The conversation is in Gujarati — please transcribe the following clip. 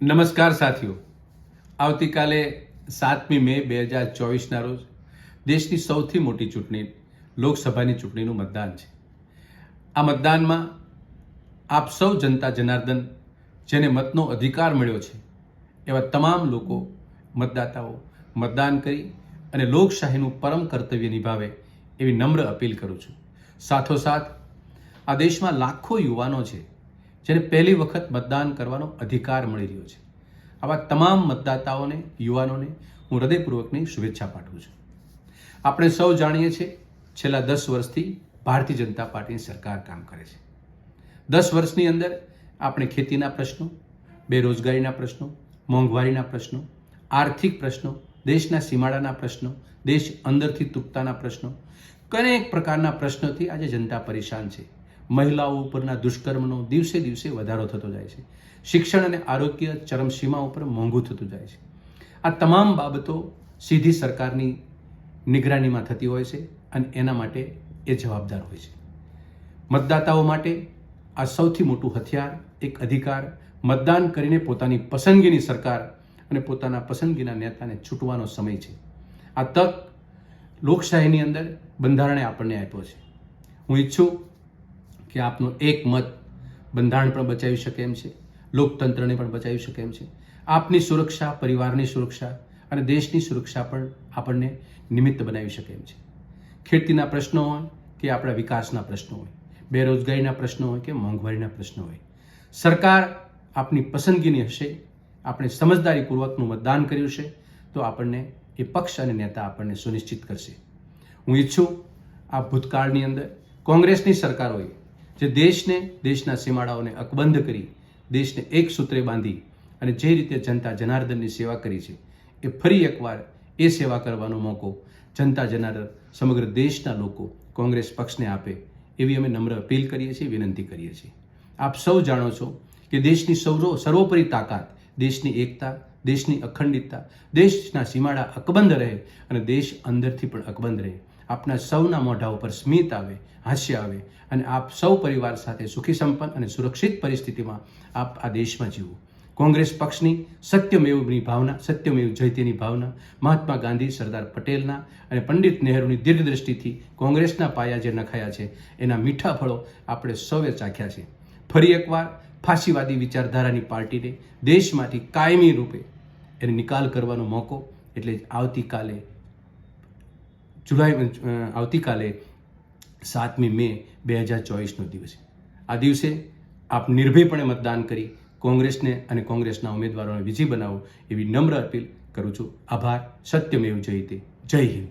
નમસ્કાર સાથીઓ. આવતીકાલે સાતમી મે બે હજાર ચોવીસના રોજ દેશની સૌથી મોટી ચૂંટણી, લોકસભાની ચૂંટણીનું મતદાન છે. આ મતદાનમાં આપ સૌ જનતા જનાર્દન જેને મતનો અધિકાર મળ્યો છે, એવા તમામ લોકો મતદાતાઓ મતદાન કરી અને લોકશાહીનું પરમ કર્તવ્ય નિભાવે એવી નમ્ર અપીલ કરું છું. સાથોસાથ આ દેશમાં લાખો યુવાનો છે જેને પહેલી વખત મતદાન કરવાનો અધિકાર મળી રહ્યો છે. આવા તમામ મતદાતાઓને, યુવાનોને હું હૃદયપૂર્વકની શુભેચ્છા પાઠવું છું. આપણે સૌ જાણીએ છીએ, છેલ્લા દસ વર્ષથી ભારતીય જનતા પાર્ટીની સરકાર કામ કરે છે. દસ વર્ષની અંદર આપણે ખેતીના પ્રશ્નો, બેરોજગારીના પ્રશ્નો, મોંઘવારીના પ્રશ્નો, આર્થિક પ્રશ્નો, દેશના સીમાડાના પ્રશ્નો, દેશ અંદરથી તૂટતાના પ્રશ્નો, કનેક પ્રકારના પ્રશ્નોથી આજે જનતા પરેશાન છે. મહિલાઓ ઉપરના દુષ્કર્મનો દિવસે દિવસે વધારો થતો જાય છે. શિક્ષણ અને આરોગ્ય ચરમસીમા ઉપર મોંઘું થતું જાય છે. આ તમામ બાબતો સીધી સરકારની નિગરાનીમાં થતી હોય છે અને એના માટે એ જવાબદાર હોય છે. મતદાતાઓ માટે આ સૌથી મોટું હથિયાર, એક અધિકાર, મતદાન કરીને પોતાની પસંદગીની સરકાર અને પોતાના પસંદગીના નેતાને છૂટવાનો સમય છે. આ તક લોકશાહીની અંદર બંધારણે આપણને આપ્યો છે. હું ઈચ્છું કે આપનો એક મત બંધારણ પણ બચાવી શકે એમ છે, લોકતંત્રને પણ બચાવી શકે એમ છે. આપની સુરક્ષા, પરિવારની સુરક્ષા અને દેશની સુરક્ષા પણ આપણને નિમિત્ત બનાવી શકે એમ છે. ખેતીના પ્રશ્નો હોય કે આપણા વિકાસના પ્રશ્નો હોય, બેરોજગારીના પ્રશ્નો હોય કે મોંઘવારીના પ્રશ્નો હોય, સરકાર આપની પસંદગીની હશે, આપણે સમજદારીપૂર્વકનું મતદાન કર્યું છે, તો આપણને એ પક્ષ અને નેતા આપણને સુનિશ્ચિત કરશે. હું ઈચ્છું આ ભૂતકાળની અંદર કોંગ્રેસની સરકારોએ જે દેશને, દેશના સીમાડાઓને અકબંધ કરી, દેશને એક સૂત્રે બાંધી અને જે રીતે જનતા જનાર્દનની સેવા કરી છે, એ ફરી એકવાર એ સેવા કરવાનો મોકો જનતા જનાર્દન સમગ્ર દેશના લોકો કોંગ્રેસ પક્ષને આપે, એવી અમે નમ્ર અપીલ કરીએ છીએ, વિનંતી કરીએ છીએ. આપ સૌ જાણો છો કે દેશની સૌરો, સર્વોપરી તાકાત, દેશની એકતા, દેશની અખંડિતતા, દેશના સીમાડા અકબંધ રહે અને દેશ અંદરથી પણ અકબંધ રહે. આપના સૌના મોઢા ઉપર સ્મિત આવે, હાસ્ય આવે અને આપ સૌ પરિવાર સાથે સુખી સંપન્ન અને સુરક્ષિત પરિસ્થિતિમાં આપ આ દેશમાં જીવો. કોંગ્રેસ પક્ષની સત્યમેવની ભાવના, સત્યમેવ જયતેની ભાવના, મહાત્મા ગાંધી, સરદાર પટેલના અને પંડિત નહેરુની દીર્ઘદ્રષ્ટિથી કોંગ્રેસના પાયા જે નખાયા છે, એના મીઠા ફળો આપણે સૌએ ચાખ્યા છે. ફરી એકવાર ફાંસીવાદી વિચારધારાની પાર્ટીને દેશમાંથી કાયમી રૂપે એને નિકાલ કરવાનો મોકો એટલે આવતીકાલે જુલાઈ આવતીકાલે સાતમી મે બે હજાર ચોવીસનો દિવસ આ દિવસે આપ નિર્ભયપણે મતદાન કરી કોંગ્રેસને અને કોંગ્રેસના ઉમેદવારોને વિજય બનાવો એવી નમ્ર અપીલ કરું છું. આભાર. સત્યમેવ જયતે જય હિન્દ.